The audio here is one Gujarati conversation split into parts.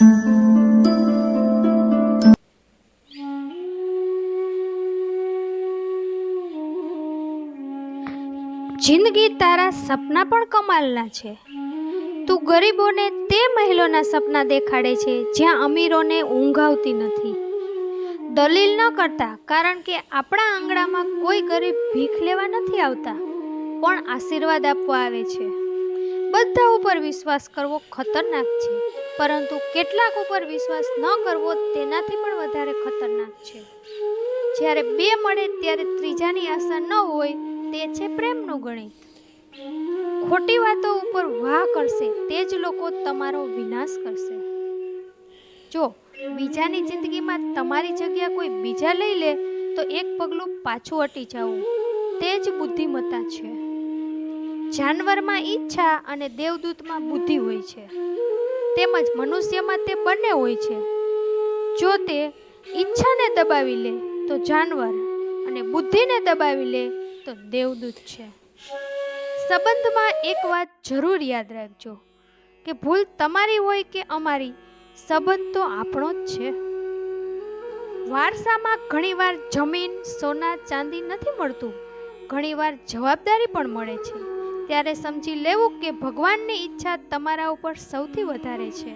જિંદગી તારા સપના પણ કમાલના છે. તું ગરીબોને તે મહિલોના સપના દેખાડે છે, જ્યાં અમીરોને ઊંઘ આવતી નથી. દલીલ ન કરતા, કારણ કે આપણા આંગણામાં કોઈ ગરીબ ભીખ લેવા નથી આવતા, પણ આશીર્વાદ આપવા આવે છે. બધા ઉપર વિશ્વાસ કરવો ખતરનાક છે. પરંતુ કેટલાક ઉપર વિશ્વાસ ન કરવો તેનાથી પણ વધારે ખતરનાક છે. જ્યારે બે મળે ત્યારે ત્રીજાની આશા ન હોય તે છે પ્રેમનું ગણિત. ખોટી વાતો ઉપર વાહ કરશે તે જ લોકો તમારો વિનાશ કરશે. જો બીજાની જિંદગીમાં તમારી જગ્યા કોઈ બીજા લઈ લે, તો એક પગલું પાછું હટી જવું તે જ બુદ્ધિમત્તા છે. જાનવરમાં ઈચ્છા અને દેવદૂતમાં બુદ્ધિ હોય છે. તેમજ મનુષ્યમાં તે બંને હોય છે. જો તે ઈચ્છાને દબાવી લે, તો જાનવર અને બુદ્ધિને દબાવી લે, તો દેવદૂત છે. સંબંધમાં એક વાત જરૂર યાદ રાખજો, કે ભૂલ તમારી હોય કે અમારી, સંબંધ તો આપણો જ છે. વારસામાં ઘણીવાર જમીન, સોના, ચાંદી નથી મળતું. ઘણીવાર જવાબદારી પણ મળે છે. ત્યારે સમજી લેવું કે ભગવાનની ઈચ્છા તમારા ઉપર સૌથી વધારે છે.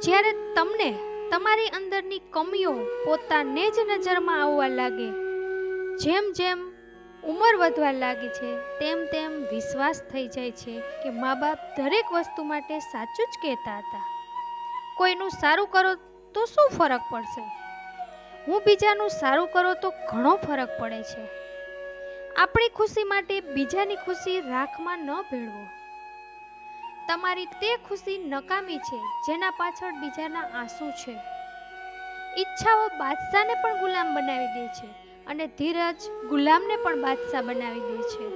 જ્યારે તમને તમારી અંદરની કમીઓ પોતાને જ નજરમાં આવવા લાગે, જેમ જેમ ઉંમર વધવા લાગે છે, તેમ તેમ વિશ્વાસ થઈ જાય છે કે મા બાપ દરેક વસ્તુ માટે સાચું જ કહેતા હતા. કોઈનું સારું કરો તો શું ફરક પડશે? હું બીજાનું સારું કરો તો ઘણો ફરક પડે છે. આપણી ખુશી માટે બીજાની ખુશી રાખમાં ન ભેળવો. તમારી તે ખુશી નકામી છે, જેના પાછળ બીજાના આંસુ છે. ઈચ્છાઓ બાદશાહને પણ ગુલામ બનાવી દે છે અને ધીરજ ગુલામને પણ બાદશાહ બનાવી દે છે.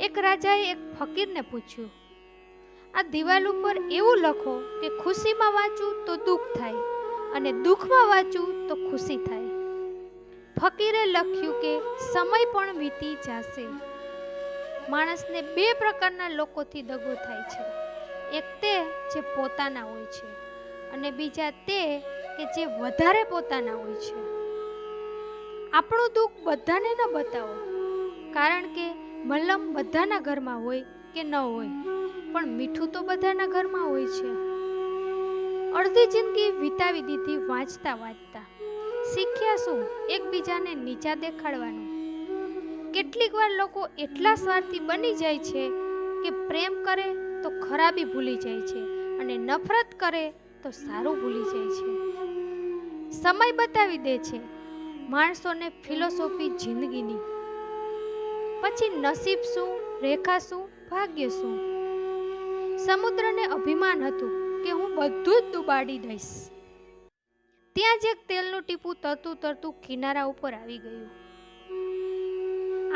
એક રાજાએ એક ફકીરને પૂછ્યું, આ દિવાલ ઉપર એવું લખો કે ખુશીમાં વાંચું તો દુઃખ થાય અને દુઃખમાં વાંચું તો ખુશી થાય. ફકીરે લખ્યું કે સમય પણ વીતી જશે. માણસને બે પ્રકારના લોકોથી દગો થાય છે. એક તે જે પોતાના હોય છે અને બીજા તે કે જે વધારે પોતાના હોય છે. આપણું દુઃખ બધાને ન બતાવો. કારણ કે મલમ બધાના ઘરમાં હોય કે ન હોય, પણ મીઠું તો બધાના ઘરમાં હોય છે. અડધી જિંદગી વિતાવી દીધી વાંચતા વાંચતા. શીખ્યા શું? એકબીજાને નીચા દેખાડવાનું. કેટલીક વાર લોકો એટલા સ્વાર્થી બની જાય છે કે પ્રેમ કરે તો ખરાબી ભૂલી જાય છે અને નફરત કરે તો સારું ભૂલી જાય છે. સમય બતાવી દે છે. માણસોને ફિલોસોફી જિંદગીની. પછી નસીબ શું, રેખા શું, ભાગ્ય શું? સમુદ્રને અભિમાન હતું કે હું બધું જ દુબાડી દઈશ. ત્યાં જ એક તેલનું ટીપું તરતું તરતું કિનારા ઉપર આવી ગયું.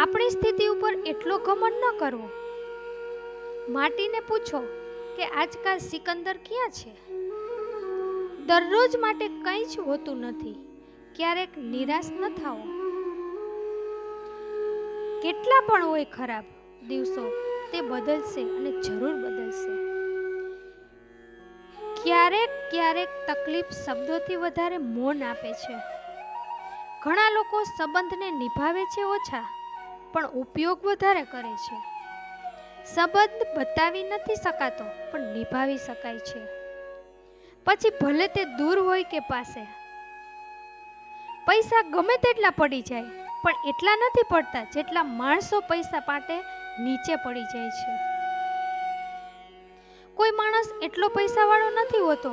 આપણી સ્થિતિ ઉપર એટલો ઘમંડ ન કરવો. માટીને પૂછો કે આજકાલ સિકંદર ક્યાં છે? દરરોજ માટે કંઈ જ હોતું નથી. ક્યારેક નિરાશ ન થાઓ. કેટલા પણ હોય ખરાબ દિવસો, તે બદલશે અને જરૂર બદલશે. ક્યારેક ક્યારેક તકલીફ શબ્દોથી વધારે મૌન આપે છે. ઘણા લોકો સંબંધને નિભાવે છે ઓછા, પણ ઉપયોગ વધારે કરે છે. સંબંધ બતાવી નથી શકાતો, પણ નિભાવી શકાય છે. પછી ભલે તે દૂર હોય કે પાસે. પૈસા ગમે તેટલા પડી જાય, પણ એટલા નથી પડતા જેટલા માણસો પૈસા માટે નીચે પડી જાય છે. કોઈ માણસ એટલો પૈસાવાળો નથી હોતો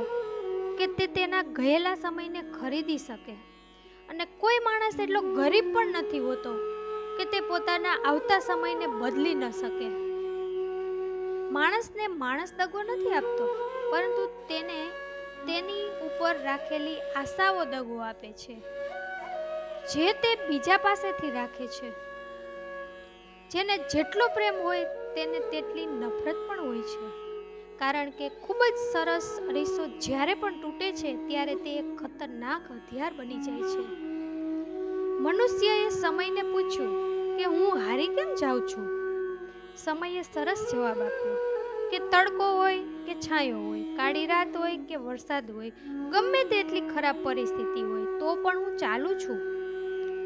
કે તે તેના ગયેલા સમયને ખરીદી શકે. અને કોઈ માણસ એટલો ગરીબ પણ નથી હોતો કે તે પોતાના આવતા સમયને બદલી ન શકે. માણસને માણસ દગો નથી આપતો, પરંતુ તેને તેની ઉપર રાખેલી આશાઓ દગો આપે છે. જે તે બીજા પાસેથી રાખે છે. જેને જેટલો પ્રેમ હોય તેને તેટલી નફરત પણ હોય છે. કારણ કે ખૂબ જ સરસ અરીસો જ્યારે પણ તૂટે છે, ત્યારે તે એક ખતરનાક હથિયાર બની જાય છે. મનુષ્યએ સમયને પૂછ્યું કે હું હારી કેમ જાઉં છું? સમયે સરસ જવાબ આપ્યો કે તડકો હોય કે છાંયો હોય, કાળી રાત હોય કે વરસાદ હોય, ગમે તેટલી ખરાબ પરિસ્થિતિ હોય, તો પણ હું ચાલુ છું.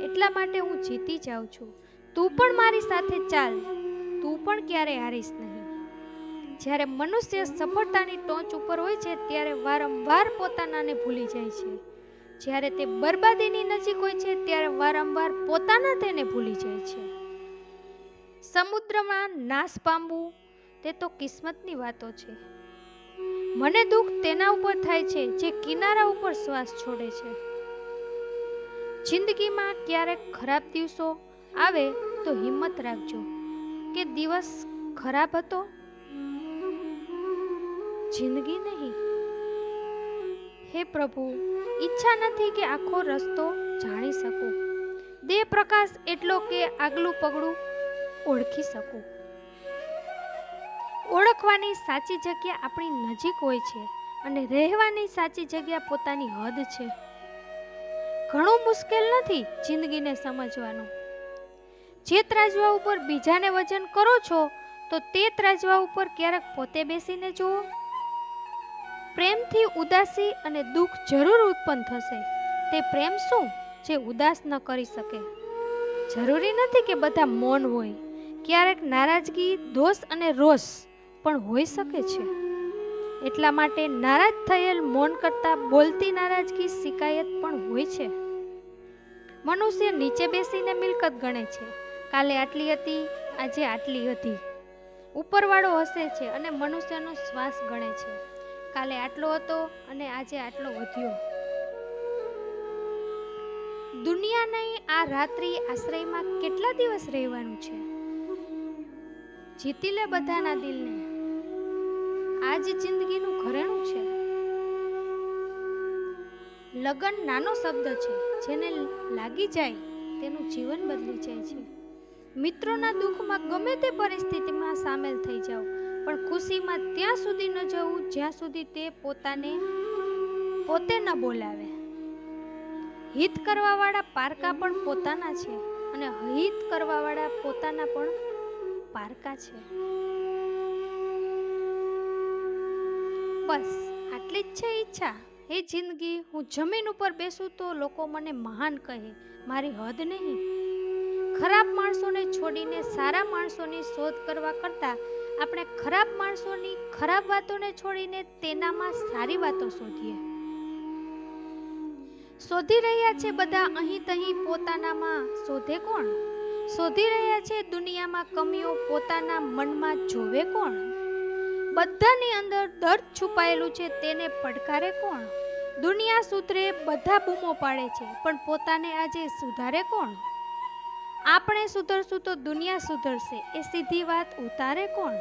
એટલા માટે હું જીતી જાઉં છું. તું પણ મારી સાથે ચાલ. તું પણ ક્યારે હારીશ નહીં. જ્યારે મનુષ્ય સફળતાની ટોચ ઉપર હોય છે, ત્યારે વારંવાર પોતાનાને ભૂલી જાય છે. જ્યારે તે બરબાદીની નજીક હોય છે, ત્યારે વારંવાર પોતાના તેને ભૂલી જાય છે. સમુદ્રમાં નાશ પામવું, તે તો કિસ્મતની વાતો છે. મને દુઃખ તેના ઉપર થાય છે, જે કિનારા ઉપર શ્વાસ છોડે છે. જિંદગીમાં ક્યારેક ખરાબ દિવસો આવે, તો હિંમત રાખજો. કે દિવસ ખરાબ હતો જિંદગી નહીં. હે પ્રભુ, ઈચ્છા નથી કે આખો રસ્તો જાણી શકું. દેહ પ્રકાશ એટલો કે આગલું પગલું ઓળખી શકું. ઓળખવાની સાચી જગ્યા આપણી નજીક હોય છે અને રહેવાની સાચી જગ્યા પોતાની હદ છે. ઘણું મુશ્કેલ નથી જિંદગીને સમજવાનું. જે ત્રાજવા ઉપર બીજાને વજન કરો છો, તો તે ત્રાજવા ઉપર ક્યારેક પોતે બેસીને જુઓ. પ્રેમથી ઉદાસી અને દુઃખ જરૂર ઉત્પન્ન થશે. તે પ્રેમ શું? જે ઉદાસ ન કરી શકે. જરૂરી નથી કે બધા મૌન હોય. ક્યારેક નારાજગી, દોષ અને રોષ પણ હોઈ શકે છે. એટલા માટે નારાજ થયેલ મૌન કરતાં બોલતી નારાજગી શિકાયત પણ હોય છે. મનુષ્ય નીચે બેસીને મિલકત ગણે છે. કાલે આટલી હતી, આજે આટલી હતી. ઉપરવાળો હસે છે અને મનુષ્યનો શ્વાસ ગણે છે. કાલે આટલો હતો અને આજે આટલો વધ્યો. દુનિયાની આ રાત્રિ આશ્રયમાં કેટલા દિવસ રહેવાનું છે? જીતી લે બધાના દિલને. આ જ જિંદગીનું ઘરેણું છે. લગન નાનો શબ્દ છે, જેને લાગી જાય તેનું જીવન બદલી જાય છે. મિત્રોના દુઃખમાં ગમે તે પરિસ્થિતિમાં સામેલ થઈ જાઓ. પણ ખુશીમાં ત્યાં સુધી ન જવું, જ્યાં સુધી તે પોતાને પોતે ન બોલાવે. હિત કરવાવાળા પારકા પણ પોતાના છે અને હિત કરવાવાળા પોતાના પણ પારકા છે. બસ, આટલી જ છે ઈચ્છા. એ જિંદગી, હું જમીન ઉપર બેસું તો લોકો મને મહાન કહે. મારી હદ નહીં. ખરાબ માણસોને છોડીને સારા માણસોની શોધ કરવા કરતાં આપણે ખરાબ માણસોની ખરાબ વાતોને છોડીને તેનામાં સારી વાતો શોધીએ. શોધી રહ્યા છે બધા અહીં તહીં પોતાનામાં શોધે કોણ? શોધી રહ્યા છે દુનિયામાં કમીઓ પોતાના મનમાં જોવે કોણ? બધાની અંદર દર્દ છુપાયેલું છે તેને પડકારે કોણ? દુનિયા સૂત્રે બધા બૂમો પાડે છે, પણ પોતાને આજે સુધારે કોણ? આપણે સુધરશું તો દુનિયા સુધરશે. એ સીધી વાત ઉતારે કોણ?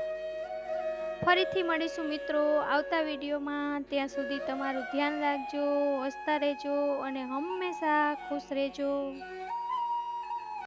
ફરીથી મળીશું મિત્રો આવતા વિડીયોમાં. ત્યાં સુધી તમારું ધ્યાન રાખજો, હસતા રહેજો અને હંમેશા ખુશ રહેજો.